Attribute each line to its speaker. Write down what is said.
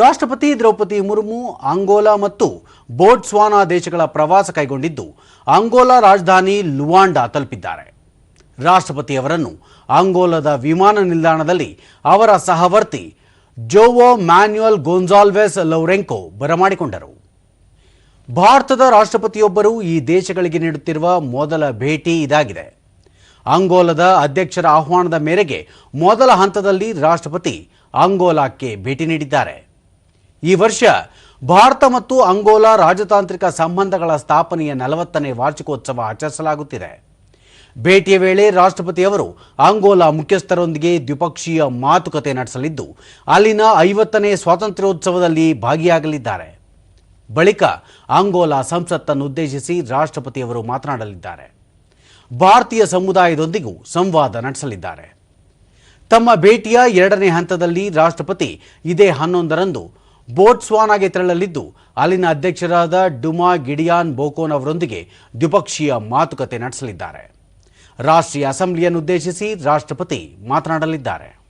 Speaker 1: ರಾಷ್ಟ್ರಪತಿ ದ್ರೌಪದಿ ಮುರ್ಮು, ಅಂಗೋಲಾ ಮತ್ತು ಬೋಟ್ಸ್ವಾನಾ ದೇಶಗಳ ಪ್ರವಾಸ ಕೈಗೊಂಡಿದ್ದು, ಅಂಗೋಲಾ ರಾಜಧಾನಿ ಲುವಾಂಡಾ ತಲುಪಿದ್ದಾರೆ. ರಾಷ್ಟ್ರಪತಿ ಅವರನ್ನು ಅಂಗೋಲಾದ ವಿಮಾನ ನಿಲ್ದಾಣದಲ್ಲಿ ಅವರ ಸಹವರ್ತಿ ಜೋವೋ ಮ್ಯಾನ್ಯುಯಲ್ ಗೋನ್ಸಾಲ್ವೆಸ್ ಲೌರೆಂಕೋ ಬರಮಾಡಿಕೊಂಡರು. ಭಾರತದ ರಾಷ್ಟ್ರಪತಿಯೊಬ್ಬರು ಈ ದೇಶಗಳಿಗೆ ನೀಡುತ್ತಿರುವ ಮೊದಲ ಭೇಟಿ ಇದಾಗಿದೆ. ಅಂಗೋಲದ ಅಧ್ಯಕ್ಷರ ಆಹ್ವಾನದ ಮೇರೆಗೆ ಮೊದಲ ಹಂತದಲ್ಲಿ ರಾಷ್ಟ್ರಪತಿ ಅಂಗೋಲಾಕ್ಕೆ ಭೇಟಿ ನೀಡಿದ್ದಾರೆ. ಈ ವರ್ಷ ಭಾರತ ಮತ್ತು ಅಂಗೋಲಾ ರಾಜತಾಂತ್ರಿಕ ಸಂಬಂಧಗಳ ಸ್ಥಾಪನೆಯ ನಲವತ್ತನೇ ವಾರ್ಷಿಕೋತ್ಸವ ಆಚರಿಸಲಾಗುತ್ತಿದೆ. ಭೇಟಿಯ ವೇಳೆ ರಾಷ್ಟ್ರಪತಿ ಅವರು ಅಂಗೋಲಾ ಮುಖ್ಯಸ್ಥರೊಂದಿಗೆ ದ್ವಿಪಕ್ಷೀಯ ಮಾತುಕತೆ ನಡೆಸಲಿದ್ದು, ಅಲ್ಲಿನ ಐವತ್ತನೇ ಸ್ವಾತಂತ್ರ್ಯೋತ್ಸವದಲ್ಲಿ ಭಾಗಿಯಾಗಲಿದ್ದಾರೆ. ಬಳಿಕ ಅಂಗೋಲಾ ಸಂಸತ್ತನ್ನು ಉದ್ದೇಶಿಸಿ ರಾಷ್ಟ್ರಪತಿಯವರು ಮಾತನಾಡಲಿದ್ದಾರೆ. ಭಾರತೀಯ ಸಮುದಾಯದೊಂದಿಗೂ ಸಂವಾದ ನಡೆಸಲಿದ್ದಾರೆ. ತಮ್ಮ ಭೇಟಿಯ ಎರಡನೇ ಹಂತದಲ್ಲಿ ರಾಷ್ಟ್ರಪತಿ ಇದೇ ಹನ್ನೊಂದರಂದು ಬೋಟ್ಸ್ವಾನಾಗೆ ತೆರಳಲಿದ್ದು, ಅಲ್ಲಿನ ಅಧ್ಯಕ್ಷರಾದ ಡುಮಾ ಗಿಡಿಯಾನ್ ಬೋಕೋನ್ ಅವರೊಂದಿಗೆ ದ್ವಿಪಕ್ಷೀಯ ಮಾತುಕತೆ ನಡೆಸಲಿದ್ದಾರೆ. ರಾಷ್ಟ್ರೀಯ ಅಸೆಂಬ್ಲಿಯನ್ನು ಉದ್ದೇಶಿಸಿ ರಾಷ್ಟ್ರಪತಿ ಮಾತನಾಡಲಿದ್ದಾರೆ.